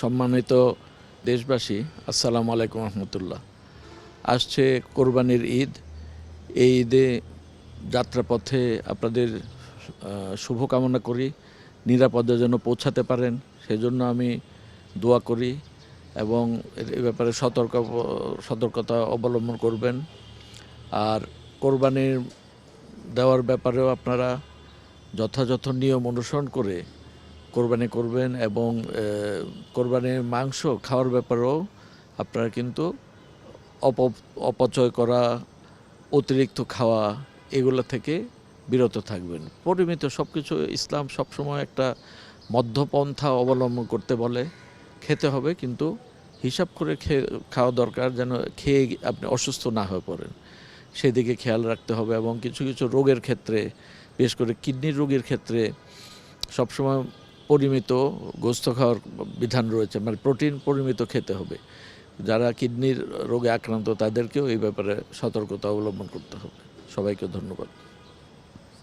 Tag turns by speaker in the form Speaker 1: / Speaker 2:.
Speaker 1: সম্মানিত দেশবাসী, আসসালামু আলাইকুম রহমতুল্লাহ। আসছে কোরবানির ঈদ। এই ঈদে যাত্রাপথে আপনাদের শুভকামনা করি। নিরাপদে যেন পৌঁছাতে পারেন, সেজন্য আমি দোয়া করি এবং এ ব্যাপারে সতর্ক, সতর্কতা অবলম্বন করবেন। আর কোরবানির দেওয়ার ব্যাপারেও আপনারা যথাযথ নিয়ম অনুসরণ করে কোরবানি করবেন এবং কোরবানির মাংস খাওয়ার ব্যাপারেও আপনারা কিন্তু অপ, অপচয় করা, অতিরিক্ত খাওয়া এগুলো থেকে বিরত থাকবেন। পরিমিত সব কিছু ইসলাম সবসময় একটা মধ্যপন্থা অবলম্বন করতে বলে, খেতে হবে কিন্তু হিসাব করে খেয়ে খাওয়া দরকার যেন খেয়ে আপনি অসুস্থ না হয়ে পড়েন। সেদিকে খেয়াল রাখতে হবে এবং কিছু কিছু রোগের ক্ষেত্রে, বিশেষ করে কিডনির রোগের ক্ষেত্রে সবসময় পরিমিত গোস্ত খাওয়ার বিধান রয়েছে মানে প্রোটিন পরিমিত খেতে হবে। যারা কিডনির রোগে আক্রান্ত, তাদেরকেও এই ব্যাপারে সতর্কতা অবলম্বন করতে হবে। সবাইকে ধন্যবাদ।